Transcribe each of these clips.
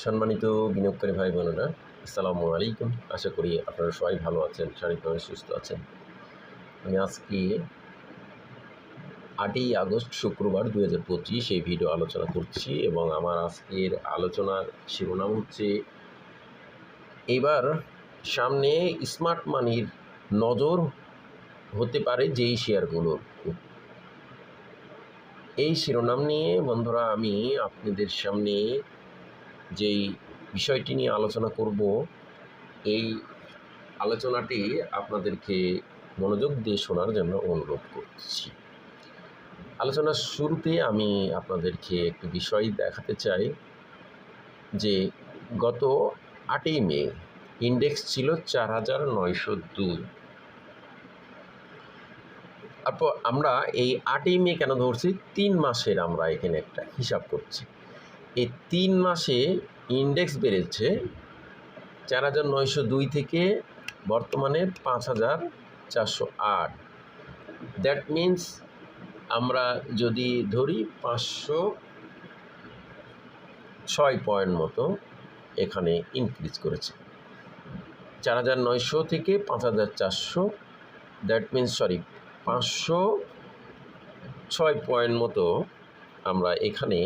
সম্মানিত বিনিয়োগকারী ভাই বোনেরা, আসসালামু আলাইকুম। আশা করি আপনারা সবাই ভালো আছেন, শারীরিকভাবে সুস্থ আছেন। আমি আজকে আটই আগস্ট, শুক্রবার দু হাজার পঁচিশ এই ভিডিও আলোচনা করছি এবং আমার আজকের আলোচনার শিরোনাম হচ্ছে, এবার সামনে স্মার্ট মানির নজর হতে পারে যেই শেয়ারগুলোর এই শিরোনাম নিয়ে বন্ধুরা, আমি আপনাদের সামনে যেই বিষয়টি নিয়ে আলোচনা করব, এই আলোচনাটি আপনাদেরকে মনোযোগ দিয়ে শোনার জন্য অনুরোধ করছি। আলোচনার শুরুতে আমি আপনাদেরকে একটি বিষয় দেখাতে চাই যে গত আটই মে ইন্ডেক্স ছিল চার হাজার নয়শো দুই। তারপর আমরা এই আটই মে কেন ধরছি? তিন মাসের আমরা এখানে একটা হিসাব করছি। এই তিন মাসে ইন্ডেক্স বেড়েছে চার হাজার নয়শো দুই থেকে বর্তমানে পাঁচ হাজার চারশো আট। দ্যাট মিন্স আমরা যদি ধরি পাঁচশো ছয় পয়েন্ট মতো এখানে ইনক্রিজ করেছে। চার হাজার নয়শো থেকে পাঁচ হাজার চারশো দ্যাট মিন্স সরি পাঁচশো ছয় পয়েন্ট মতো আমরা এখানে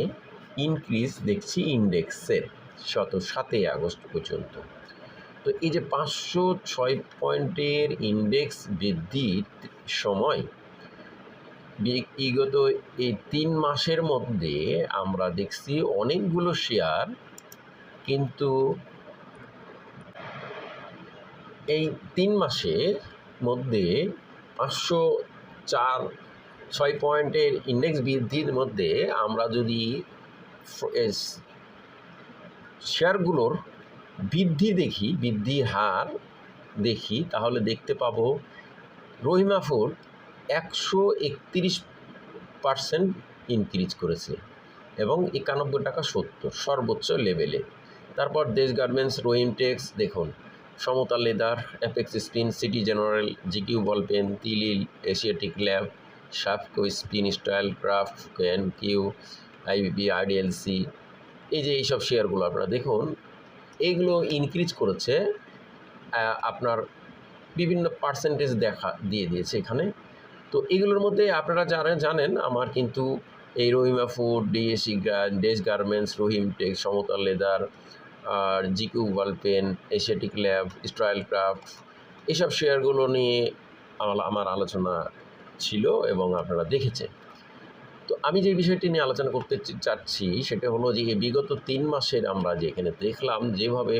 ইনক্রিজ দেখছি ইন্ডেক্সের শত সাতই আগস্ট পর্যন্ত। তো এই যে পাঁচশো ছয় পয়েন্টের ইন্ডেক্স বৃদ্ধির সময়, বিগত এই তিন মাসের মধ্যে আমরা দেখছি অনেকগুলো শেয়ার কিন্তু এই তিন মাসের মধ্যে পাঁচশো চার, ছয় পয়েন্টের ইন্ডেক্স বৃদ্ধির মধ্যে আমরা যদি শেয়ারগুলোর বৃদ্ধি দেখি বৃদ্ধি হার দেখি, তাহলে দেখতে পাবো রহিমা একশো একত্রিশ পারসেন্ট ইনক্রিজ করেছে এবং একানব্বই টাকা সত্তর, সর্বোচ্চ লেভেলে তারপর দেশ গার্মেন্টস রহিম টেক্স দেখুন Samata leather Apex spin city general GQ ball pen তিলিল Asiatic lab Safko spin style craft can কিউ আইবিপি আইডিএলসি এই যে এইসব শেয়ারগুলো আপনারা দেখুন এইগুলো ইনক্রিজ করেছে আপনার বিভিন্ন পার্সেন্টেজ দেখা, দিয়ে দিয়েছে এখানে। তো এগুলোর মধ্যে আপনারা যারা জানেন আমার কিন্তু এই রহিমা ফুড ডিএসি ডেস গার্মেন্টস রহিম টেক সমতল লেদার আর GQ pen Asiatic lab style craft এইসব শেয়ারগুলো নিয়ে আমার আলোচনা ছিল এবং আপনারা দেখেছেন। তো আমি যে বিষয়টি নিয়ে আলোচনা করতে চাচ্ছি সেটা হলো যে বিগত তিন মাসের আমরা যেখানে দেখলাম যেভাবে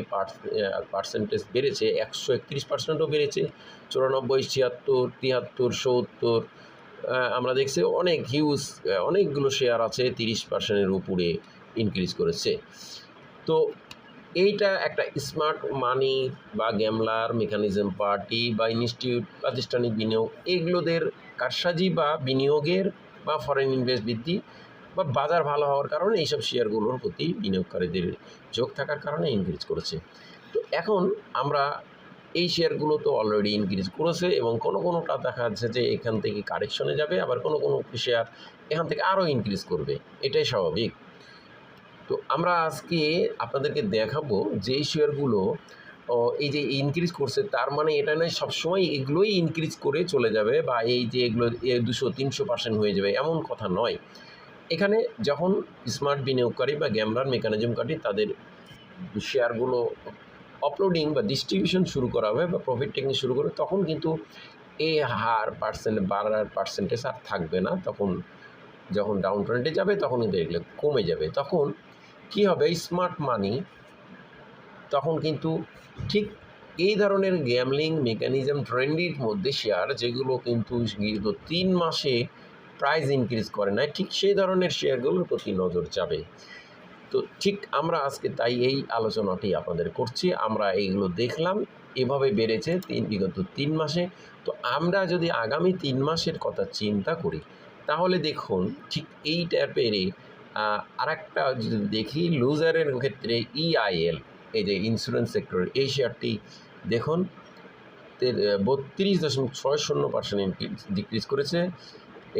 পার্সেন্টেজ বেড়েছে, একশো একত্রিশ পার্সেন্টও বেড়েছে, চুরানব্বই, ছিয়াত্তর, তিয়াত্তর, সত্তর আমরা দেখছি অনেক হিউজ অনেকগুলো শেয়ার আছে তিরিশ পার্সেন্টের উপরে ইনক্রিজ করেছে। তো এইটা একটা স্মার্ট মানি বা গ্যামলার মেকানিজম পার্টি বা ইনস্টিটিউট প্রাতিষ্ঠানিক বিনিয়োগ, এগুলোদের কারসাজি বা বিনিয়োগের বা ফরেন ইনভেস্ট বৃদ্ধি বা বাজার ভালো হওয়ার কারণে এইসব শেয়ারগুলোর প্রতি বিনিয়োগকারীদের যোগ থাকার কারণে ইনক্রিজ করেছে। তো এখন আমরা এই শেয়ারগুলো তো অলরেডি ইনক্রিজ করেছে এবং কোনো কোনোটা দেখা যাচ্ছে যে এখান থেকে কারেকশনে যাবে, আবার কোনো কোনো শেয়ার এখান থেকে আরও ইনক্রিজ করবে। এটাই স্বাভাবিক। তো আমরা আজকে আপনাদেরকে দেখাবো যেই শেয়ারগুলো এই যে ইনক্রিজ করছে, তার মানে এটা নয়, সবসময় এগুলোই ইনক্রিজ করে চলে যাবে বা এই যে এগুলো দুশো, তিনশো পার্সেন্ট হয়ে যাবে, এমন কথা নয়। এখানে যখন স্মার্ট বিনিয়োগকারী বা গ্যামলার মেকানিজমকারী তাদের শেয়ারগুলো আপলোডিং বা ডিস্ট্রিবিউশন শুরু করা হবে বা প্রফিট টেকিং শুরু করবে তখন কিন্তু এ হার পার্সেন্ট বাড়ার পার্সেন্টেজ আর থাকবে না। তখন যখন ডাউন ট্রেন্ডে যাবে, তখন কিন্তু এগুলো কমে যাবে। তখন কী হবে? স্মার্ট মানি তখন কিন্তু ঠিক এই ধরনের গ্যামলিং মেকানিজম ট্রেন্ডির মধ্যে শেয়ার যেগুলো কিন্তু গত তিন মাসে প্রাইস ইনক্রিজ করে না ঠিক সেই ধরনের শেয়ারগুলোর প্রতি নজর যাবে। তো ঠিক আমরা আজকে তাই এই আলোচনাটি আপনাদের করছি, আমরা এইগুলো দেখলাম, এভাবে বেড়েছে তিন, বিগত তিন মাসে। তো আমরা যদি আগামী তিন মাসের কথা চিন্তা করি, তাহলে দেখুন ঠিক এই টাইপেরই আর একটা যদি দেখি লুজারের ক্ষেত্রে ইআইএল এই যে ইন্স্যুরেন্স সেক্টর এই শেয়ারটি দেখুন বত্রিশ দশমিক ছয় শূন্য পার্সেন্ট ডিক্রিজ করেছে।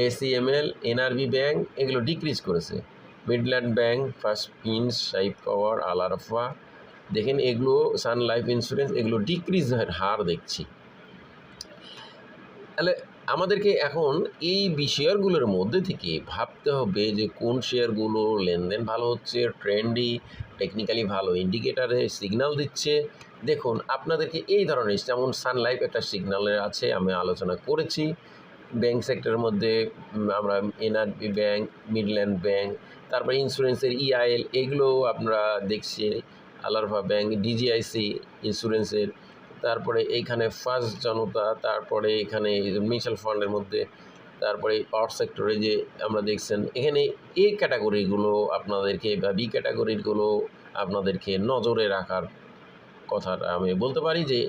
A C M L N R B bank এগুলো ডিক্রিজ করেছে। মিডল্যান্ড ব্যাংক ফার্স্ট পিন্স সাইপ পাওয়ার আলারফা দেখেন এগুলো সান লাইফ ইন্স্যুরেন্স এগুলো ডিক্রিজ হার দেখছি। তাহলে আমাদেরকে এখন এই শেয়ারগুলোর মধ্যে থেকে ভাবতে হবে যে কোন শেয়ারগুলো লেনদেন ভালো হচ্ছে, ট্রেন্ডি, টেকনিক্যালি ভালো ইন্ডিকেটারে সিগনাল দিচ্ছে। দেখুন, আপনাদেরকে এই ধরনের যেমন সানলাইফ একটা সিগন্যালের আছে, আমি আলোচনা করেছি। ব্যাংক সেক্টরের মধ্যে আমরা এনআরবি ব্যাংক, মিডল্যান্ড ব্যাংক, তারপরে ইন্স্যুরেন্সের ইআইএল এগুলো আপনারা দেখছি আলারভা ব্যাংক ডিজিআইসি ইন্স্যুরেন্সের তারপরে এইখানে ফার্স্ট জনতা, তারপরে এখানে মিউচুয়াল ফান্ডের মধ্যে, তারপরে পাওয়ার সেক্টরে যে আমরা দেখছেন, এখানে এ ক্যাটাগরিগুলো আপনাদেরকে বা বি ক্যাটাগরিগুলো আপনাদেরকে নজরে রাখার কথাটা আমি বলতে পারি যে,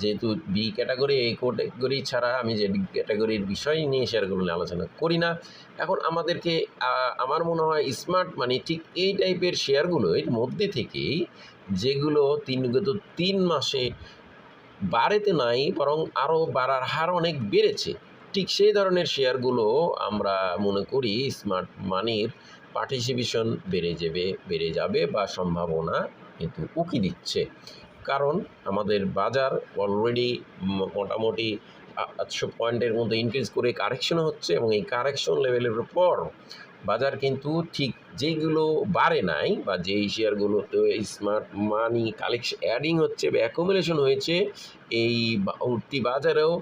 যেহেতু বি ক্যাটাগরি এই ক্যাটাগরি ছাড়া আমি যে ক্যাটাগরির বিষয় নিয়ে শেয়ারগুলো নিয়ে আলোচনা করি না। এখন আমাদেরকে আমার মনে হয় স্মার্ট মানে ঠিক এই টাইপের শেয়ারগুলোর মধ্যে থেকেই যেগুলো তিন, গত তিন মাসে বাড়েতে নাই, বরং আরও বাড়ার হার অনেক বেড়েছে। ঠিক সেই ধরনের শেয়ারগুলো আমরা মনে করি স্মার্ট মানির পার্টিসিপেশন বেড়ে যাবে বেড়ে যাবে বা সম্ভাবনা কিন্তু উকি দিচ্ছে। কারণ আমাদের বাজার অলরেডি মোটামুটি আটশো পয়েন্টের মধ্যে ইনক্রিজ করে কারেকশন হচ্ছে এবং এই কারেকশন লেভেলের পর বাজার কিন্তু ঠিক যেগুলো বাড়ে নাই বা যেই শেয়ারগুলোতে স্মার্ট মানি কালেকশন অ্যাডিং হচ্ছে বা অ্যাকুমুলেশন হয়েছে, এই উঠতি বাজারেও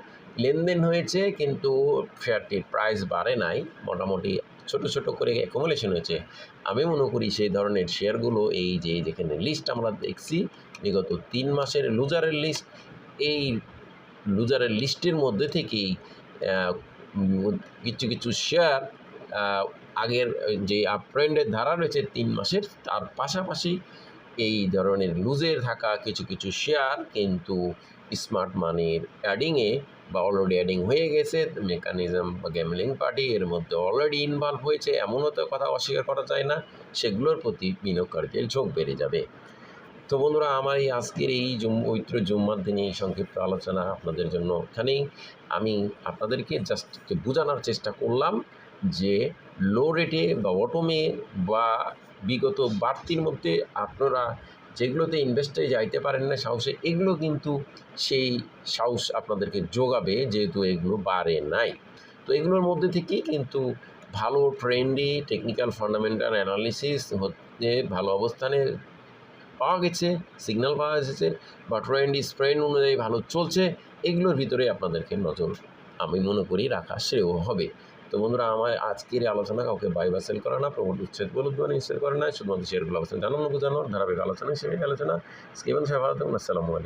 লেনদেন হয়েছে কিন্তু শেয়ারটির প্রাইস বাড়ে নাই, মোটামুটি ছোট ছোট করে অ্যাকুমুলেশন হয়েছে। আমি মনে করি সেই ধরনের শেয়ারগুলো, এই যে যেখানে লিস্ট আমরা দেখছি, বিগত তিন মাসের লুজারের লিস্ট এই লুজারের লিস্টের মধ্যে থেকেই কিছু কিছু শেয়ার আগের যে আপট্রেন্ডের ধারা রয়েছে তিন মাসের, তার পাশাপাশি এই ধরনের লুজের থাকা কিছু কিছু শেয়ার কিন্তু স্মার্ট মানির অ্যাডিংয়ে বা অলরেডি অ্যাডিং হয়ে গেছে। মেকানিজম বা গ্যামলিং পার্টি এর মধ্যে অলরেডি ইনভলভ হয়েছে, এমনও তো কথা অস্বীকার করা যায় না, সেগুলোর প্রতি বিনিয়োগকারীদের ঝোঁক বেড়ে যাবে। তো বন্ধুরা, আমার এই আজকের এই জুম, পবিত্র জুম্মার দিনে এই সংক্ষিপ্ত আলোচনা আপনাদের জন্য এখানেই। আমি আপনাদেরকে জাস্ট বোঝানোর চেষ্টা করলাম যে লো রেটে বা অটোমে বা বিগত বাড়তির মধ্যে আপনারা যেগুলোতে ইনভেস্টে যাইতে পারেন না সাহসে, এগুলো কিন্তু সেই সাহস আপনাদেরকে যোগাবে যেহেতু এগুলো বাড়ে নাই। তো এগুলোর মধ্যে থেকেই কিন্তু ভালো ট্রেন্ডি টেকনিক্যাল ফান্ডামেন্টাল অ্যানালিসিস হচ্ছে, ভালো অবস্থানে পাওয়া গেছে সিগন্যাল পাওয়া এসেছে বা ট্রেন্ড স্প্রেন অনুযায়ী ভালো চলছে, এগুলোর ভিতরে আপনাদেরকে নজর আমি মনে করি রাখা শ্রেয় হবে। তো বন্ধুরা, আমার আজকের আলোচনা কাউকে বাই বা সেল করে না প্রমোট উচ্ছেদ বলে উদ্ভাবন সেল করে না, শুধুমাত্র শেয়ারগুলো আলোচনা জানানো বোঝানোর ধারাবাহিক আলোচনা, সেই আলোচনা। স্কিমান সাহেব আসসালামু আলাইকুম।